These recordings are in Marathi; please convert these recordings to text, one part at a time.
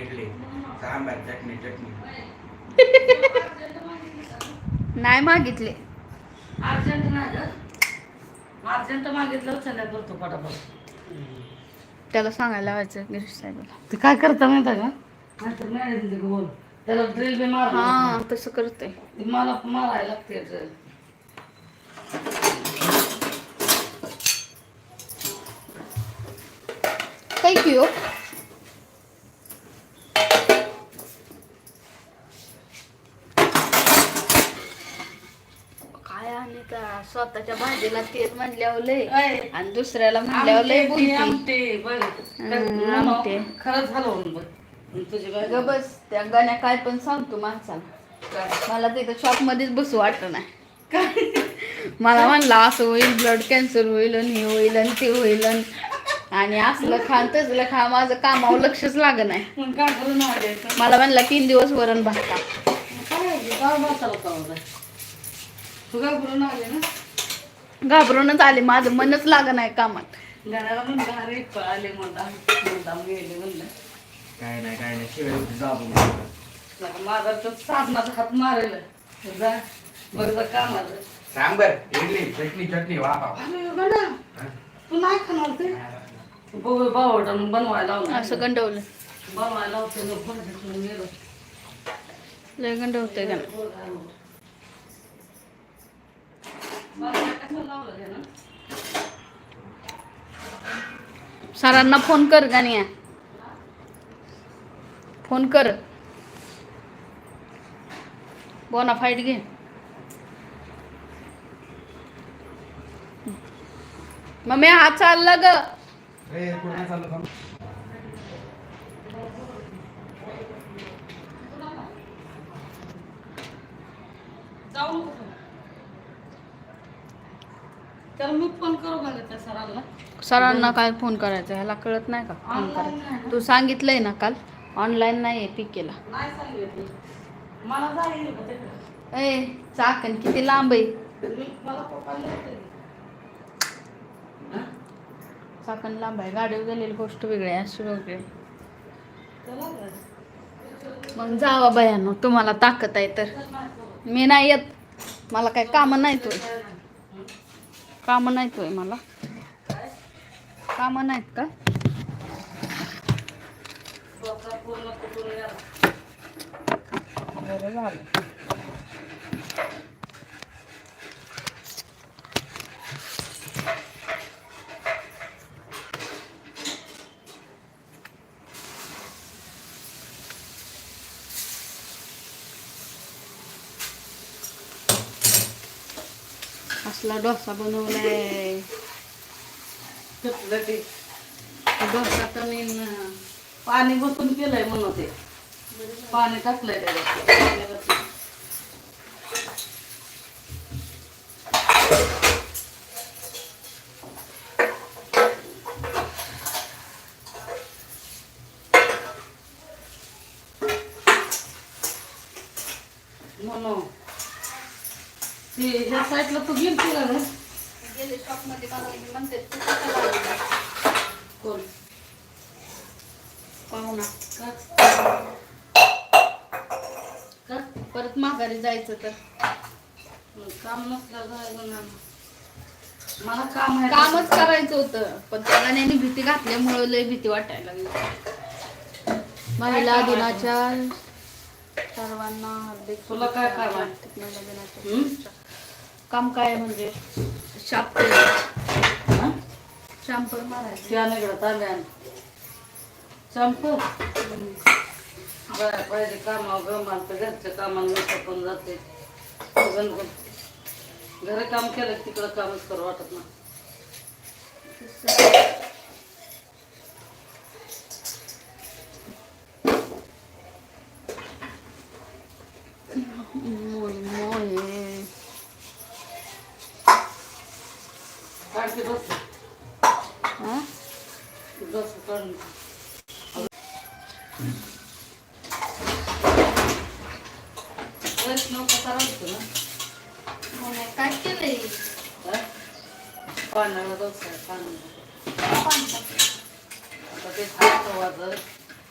इडली सांबार चटणी चटणी. नाही मागितले. अर्जंट नाही अर्जंट मागितलं चला करतो पटापट. त्याला सांगायला लावायचं गिरीश साहेबाला. ते काय करता माहिती आहे का? नाहीतर बोल. त्याला ड्रिल बी मार. हा तसं करते मला मारायला लागते drill. काही स्वतःच्या भाजीला तेल म्हणल्यावर लय आणि दुसऱ्याला म्हणल्यावर लय आमटे, बोलते बघ. आमटे. खरंच बघ. आणि तुझी बस त्या गाण्या काय पण सांगतो माणसाला? मला तिथं शॉप मध्येच बसू वाटत नाही मला म्हणला असं होईल ब्लड कॅन्सर होईल आणि हे होईल आणि ते होईल आणि- असलं खा तसलं खा माझं कामावर लक्षच लाग नाही? मला म्हणला तीन दिवस वरण भात खा घाबरूनच आले. माझं मनच लाग नाही कामात. घराला म्हणलं अरे आले मुद्दाम मुद्दाम गेले म्हणलं. काय नाही काय नाही. शिवाय जाबू नका माझा तर साधनाचा हात मारेल. जा बरं जा कामाचं सांबर इडली चटणी चटणी वा वा. अरे गड्या, तू नाही खाणार ते? बावटा बनवायला लावलं असं गंडवलं. बनवायला लावते ना फरशीतून गेलं. लय गंड होतंय का लावलं ते ना? सरांना फोन कर गाण्या. फोन कर. बोना फाईट घे. मम्मी हा चालला ग. जाऊ नको. त्याला मी फोन करू का त्या सरांना सरांना काय फोन करायचा ह्याला कळत नाही का फोन करायचा. तू सांगितलंय ना काल ऑनलाईन नाही आहे पिकेला? ए चाकण किती लांब आहे. हा? चाकण लांब आहे गाडीवर गेलेली गोष्ट वेगळी आहे अशी वेगळी. मग जावा बयानो तुम्हाला ताकद आहे तर मी नाही येत मला काय कामं नाही तोय कामं नाही तोय मला कामं नाहीत का. बरं झालं असला डोसा बनवलाय डोसा तर मी पाणी बसून केलंय म्हणून ते. पाणी टाकलंय त्याच्यात. म्हणून ते ह्या साईडला तू गेल केला ना गेले शॉपमध्ये बनवायची म्हणते माघारी जायचं तर. मग काम नसलं मला काम कामच करायचं होतं पण त्या गाण्याने भीती घातल्यामुळे लय भीती वाटायला लागली. महिला दिनाच्या सर्वांना हार्दिक तुला काय काम आहे? हार्दिक महिला दिनाच्या. काम काय म्हणजे? शाप? शांपर मारायचं. त्याने इकडं तांब्यान संपू बरं पाहिजे कामावर गमाल तर घरच्या कामाला मी पण जाते घर काम केलं तिकडं कामच करू वाटत ना. मोय मोय काढते बस हा? बस काढून वैष्णव कसा राहतो ना मोय काय केलंय हा? पाण्याला डोसा आहे, पाण्याला आता ते हात वाजत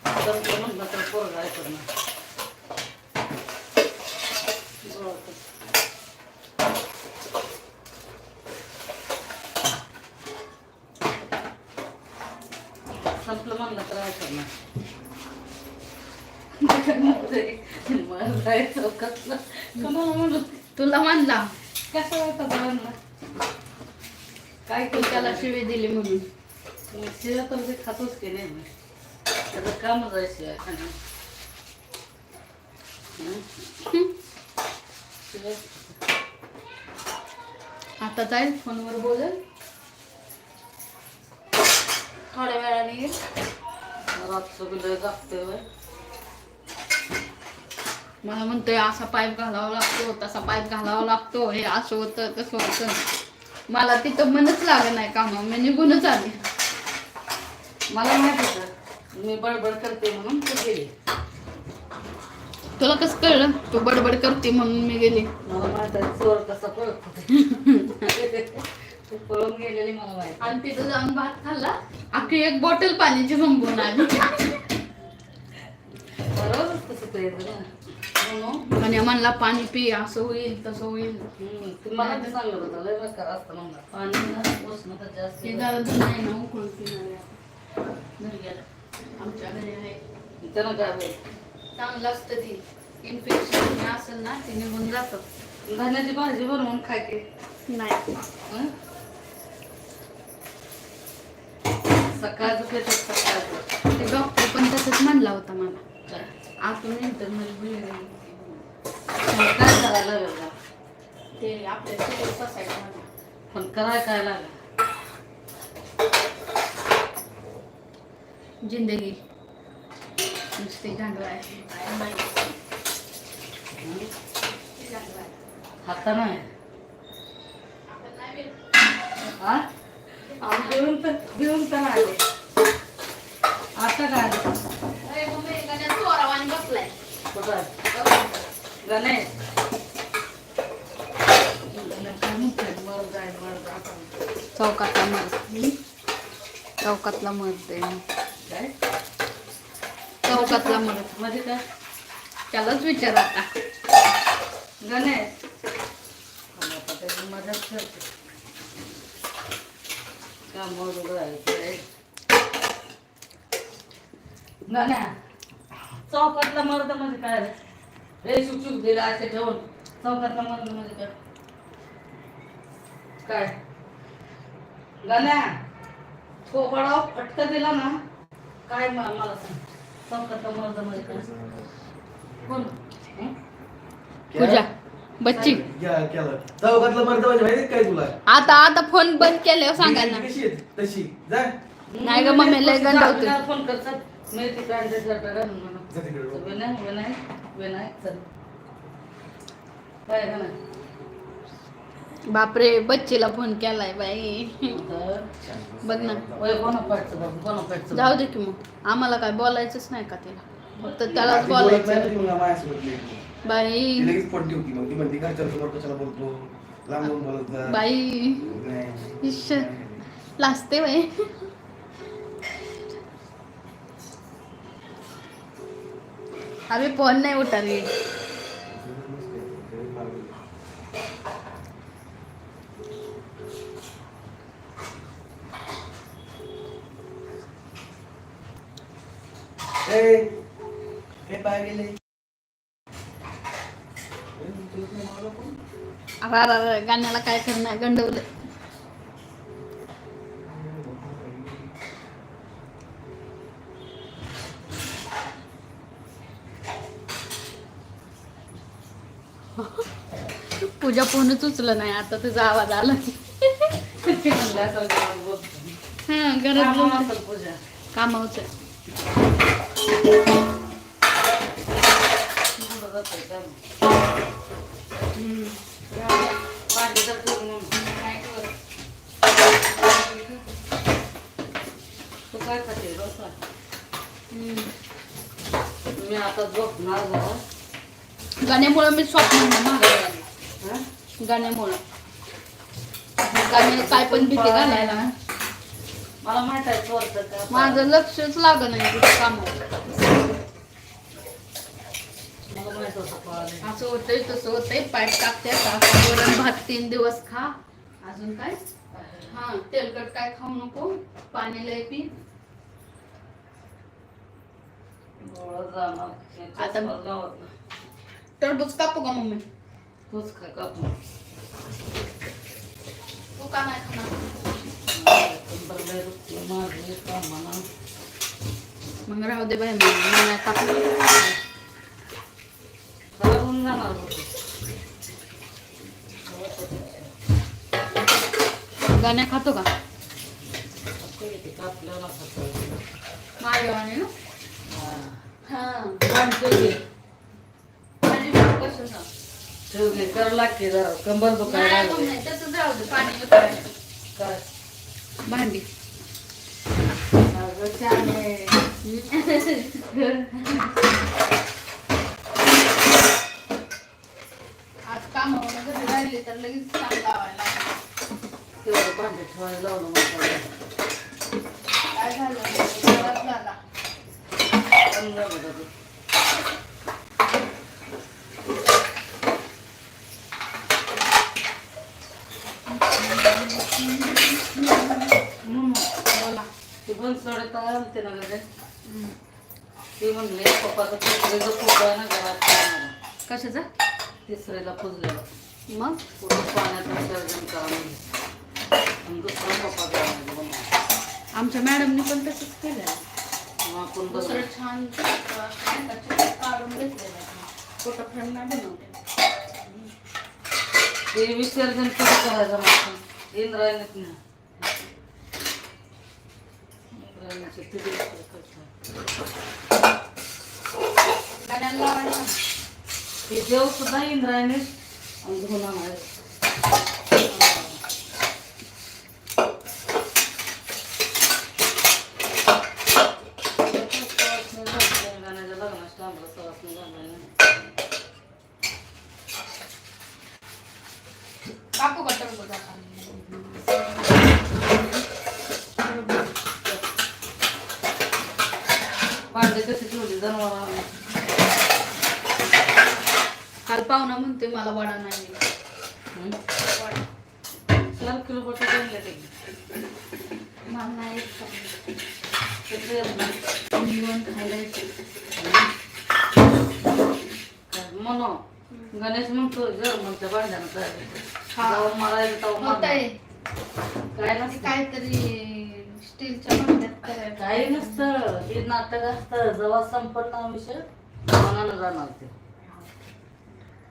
संपलं म्हणलं तर पोरगा ऐकत नाही बरं. काय करणार तुला म्हणला कसं वाटतं म्हणलं काय तुमच्याला त्याला शिवी दिली म्हणून मी तर ते खातोच की नाही त्याचं कामच आहे शिवाय खाणं आता जाईल फोनवर बोलेल. थोड्या वेळाने मला म्हणतोय असा पाईप घालावा लागतो तसा पाईप घालावा लागतो हे असं होतं तसं होतं. मला तिथं मनच लागत नाही कामा मी निघूनच आले. मला माहीत होतं मी बडबड करते म्हणून तू गेली. तुला कसं कळलं? तू बडबड करते म्हणून मी गेले. मला माहीत चोर कसा पळत. होते तू पळून गेलेली मला माहीत आणि तिथं जाऊन भात खाल्ला. अख्खी एक बॉटल पाण्याची संपवून आली. बरोबर तसं ते आणि म्हणला पाणी पी असं होईल तसं होईल. मला ते होतं लय बेकार असतं म्हणलं. पाणी उष्णता जास्त ते नाही ना उकळून पिणार. घरी गेलं आमच्या घरी आहे. त्यानं काय होईल चांगलं असतं ती. इन्फेक्शन असेल ना ते निघून जातं. धान्याची भाजी बनवून खायची नाही हं? सकाळचं सकाळचं ते डॉक्टर पण तसंच म्हणला होता मला इंटरनल ब्लिडिंग काय करायला लागेल? ते आपल्या पण कराय काय लागेल जिंदगी नुसती झांडवा आहे. हं? आहे. देऊन तर देऊन तर आले. आता काय? गणेश. चौकातला मर चौकातला मरते काय? चौकातला मर म्हणजे काय? त्यालाच विचार आता. गणेश. मजाच करते. कामावर चौकातला मर्द म्हणजे काय रे? रे शुक दिला असे ठेवून. चौकातला मर्द म्हणजे काय? काय? गण्या थोबडा फटक दिला ना काय मला सांग. चौकातला मर्द म्हणजे काय? कोण? पूजा. बच्ची. क्या- केलं. चौकातलं मर्द म्हणजे माहिती काय तुला? आता आता फोन बंद केल्यावर सांगा ना कशी आहे? तशी. जा. नाही गं मम्मी, लय. फोन. जा तिकडे. विनय विनय विनय चल. काय नाही बापरे बच्चीला फोन केलाय बाई. तर बघ ना. वय कोणा पाठचं बघ कोणा पाठचं जाऊ दे की मग. आम्हाला काय बोलायचंच नाही का तिला? फक्त त्यालाच बोलायचं. माझ्यासोबत. बाई. ती लगेच पट्टी होती मग. ती म्हणते घरच्यांसमोर कशाला बोलतो. लांबून बोलत जा. बाई. नाही. इश्श. लाजते बाई. अरे फोन नाही उठाली ए, ए, गेले. अरे गाण्याला काय करणार गंडवलं पूजा फोनच उचलं नाही आता तुझा आवाज आला हा गरज पूजा कामावचं हम्म मी आता झोपणार गाण्यामुळं मी स्वप्न मागे हा? गाण्यामुळं. गाणे काय पण भीती घालायला. मला माहीत आहे माझं लक्षच लागत नाही तुझ्या कामावर मला माहीत होतं पाणी असं होतंय तसं होतंय पाईप टाकते वरण भात तीन दिवस खा. अजून काय? हा तेलकट काय खाऊ नको. पाणी लय पी. आता-. टरबूज कापू का मम्मी? तूच काय कापून तू का नाही खाणार? मग राहू दे बाई मग मी नाही टाकणार. होऊन जाणार. गाण्या खातो का? खातं. माझ्यावाने ना? कर लागते कंबर दुखायला नाही, लागली. नाही, तसंच राहू दे पाणी उतरायचं. काय भांडी अगं छान आहे. आज कामावर घरी राहिली तर लगेच काम लावायला. तेवढं भांडे ठेवायला लावलं काय झालं झालं ते. आणते ना गं. ते म्हणले पप्पाचा तिसरीचा आहे ना घरात ठेवणारा. कशाचा तिसरीला पुजलेला मग पुढे पाण्याचं विसर्जन करा आणि दुसरा आमच्या मॅडमनी पण तसंच केलं मग आपण दुसरं बसू छान काढून घेतलेलं फोटो फ्रेम नाही बनवते ते विसर्जन कसं करायचं मग इंद्रायणीत नाही इंद्रायणीचे तिथे लावायला ते देव सुद्धा इंद्रायणीत आणि धुणं आहे गाण्याच्या लग्नाचं थांबलं सवासणी झालं कापू का टरबूज आता भांडे कशी ठेवली जनावर काल पाहुणा म्हणते मला वडा नाही वडा. चार किलो बटर आणले ते मला नाही येत का? किती येत नाही? मी पण खायला येते. म्हणू गणेश म्हणतो जर म्हणते भांड्यानं काय हा. मारणार. काय नसतं काहीतरी स्टीलच्या भांड्यात. काही नसतं हे नाटक असतं जेव्हा संपत ना विषय मनानं जाणार ते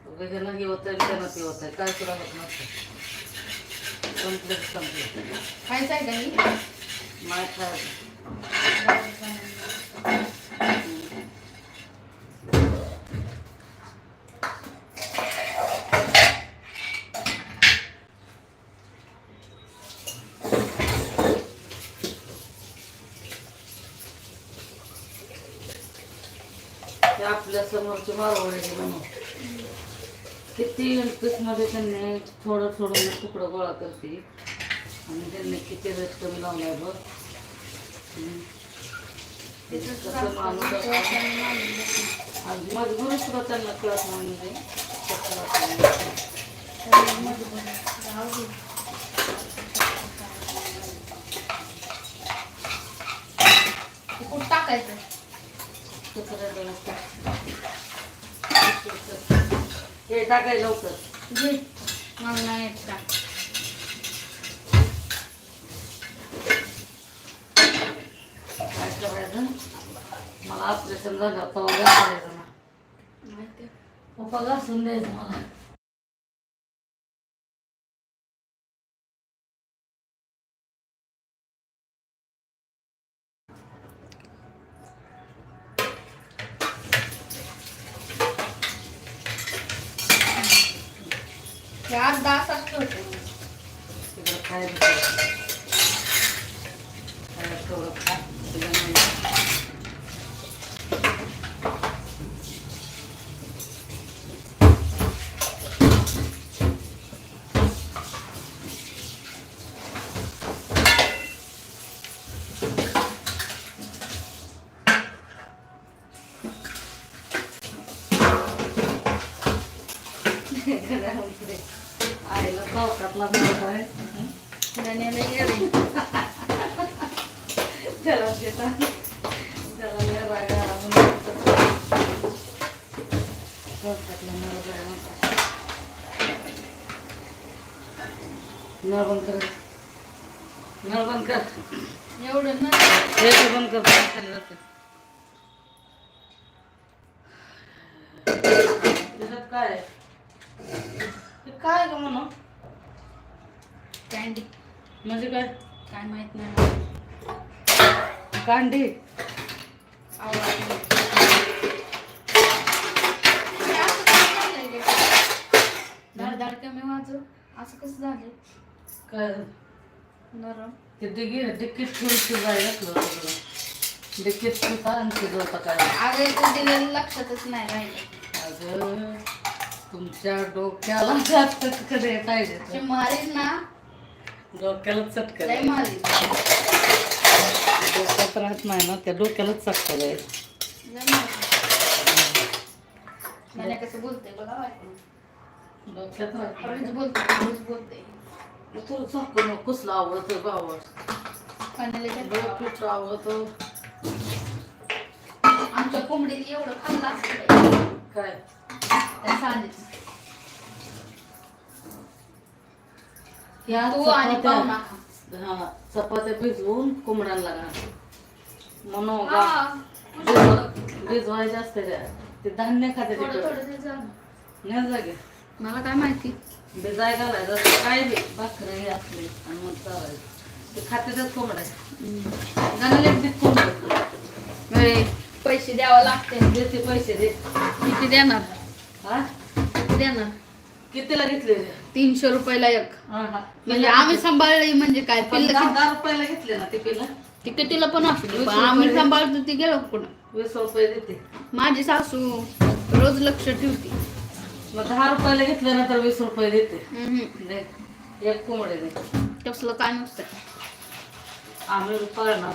वेगळं हे होतंय त्यानं ते होतंय काय सुद्धा होत नसतं संपलं की संपलं खायचं आहे का ही? नाही खायचं ते आपल्या समोरचे मारवाडी म्हणून किती मध्ये त्यांनी थोडं थोडं तुकडं गोळा करते आणि त्यांनी किती रेट कमी लावलाय बघ मजबुरी सुद्धा त्यांना नाही दे. ते कुठं टाकायचं. हे टाकाय लवकर घे मला नाही येत. काय करायचं मला ऑपरेशन झालं तेव्हा घासायचं ना माहिती आहे. पप्पा घासून द्यायचं मला चार आठ दहा तास तिकडं दुसरं. काय तेवढं खा. तिला नाही. चौकातला मुलगा आहे हं? गाण्याला गेले. त्याला देतात त्याला नेरा गाडा म्हणून चौकातला मुलगा आहे म्हणतात. नळ बंद कर नळ बंद कर एवढं ना हे बंद कर खाली जाते त्याच्यात काय आहे? काय ग म्हणून म्हणजे काय? काय माहीत नाही. कांडी. आवडली. हे असं कसं झालंय गं? धड धड कमी वाजव असं कसं झालंय? काय? नरम. ते डिगी डिक्कीत ठेवून तुला. डिक्कीत ठेवता आणि शिजवता होता काय? अगं दिलेलं लक्षातच नाही राहिलं. अगं तुमच्या डोक्याला चटक कधी पाहिजे ते मारील ना डोक्याला चटकं लय मारील डोक्यात राहत नाही ना त्या डोक्यालाच चटकं आहे. लय मारील कसं बोलते बघा बायको. डोक्यात राहत नाही. बोलते खरंच बोलते तुला चाकून कुसला आवडतं गावात. पीठ आवडतं? आमच्या कोंबडीने एवढं खाल्लं असतं काय? त्या साधीच या तू आणि चपात्या पाहुणा खा. हा चपात्या भिजवून कोंबड्यांना घाल. म्हणून हा, भिजव- असते त्या. ते धान्य खाते थोडं तिकडे. नाही जागे मला काय माहिती? भिजाय घालायचं असं काय बी. भाकरी हे असली आणि मग चालायचं. ते खाते त्याच कोंबड्या. गाण्याला एक बीत कोंबड अरे, पैसे द्यावं लागते. देते पैसे दे. किती देणार? हा? किती देणार? कितीला घेतले? तीनशे रुपयाला एक. म्हणजे आम्ही सांभाळले म्हणजे काय? पण पिल्लं दहा रुपयाला घेतले ना ते पिला ती कितीला पण असू दे. वीस पण आम्ही. सांभाळतो ती गेलो कुठं वीस रुपये देते. माझी सासू रोज लक्ष ठेवते. मग दहा रुपयाला घेतलं ना तर वीस रुपये देते. हम्म. दे. एक कोंबडे दे. तसलं काय नसतं. आम्ही पाळणार.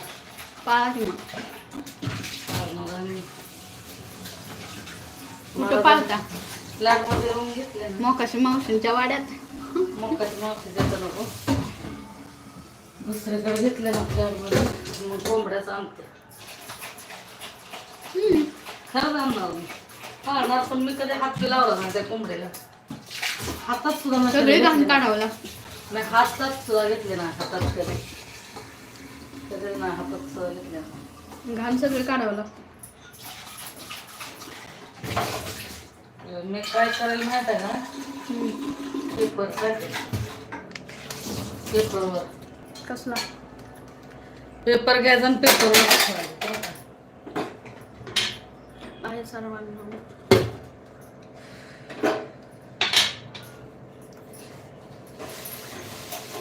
पाळा की मग पाळणार कुठं पाळता? फ्लॅटमध्ये रूम घेतले ना. मोकाशी मावशींच्या वाड्यात. मकाची मावशी देतं नको. दुसरीकडे घेतले ना फ्लॅटमध्ये मग कोंबड्याच आणते. खरंच आणणार मी. पाळणार पण मी कधी हात लावला नाही त्या कोंबडीला हातात सुद्धा सगळे घाण. काढावं लागतं. नाही हातात सुद्धा घेतले नाही हातात कधी. कधी नाही हातात सुद्धा घेतले घाण सगळे काढावं लागतं. मी काय करेल माहीत आहे हम्म. पेपर काढते पेपरवर कसला पेपर घ्यायचा आणि पेपरवर. आहे सर्वांना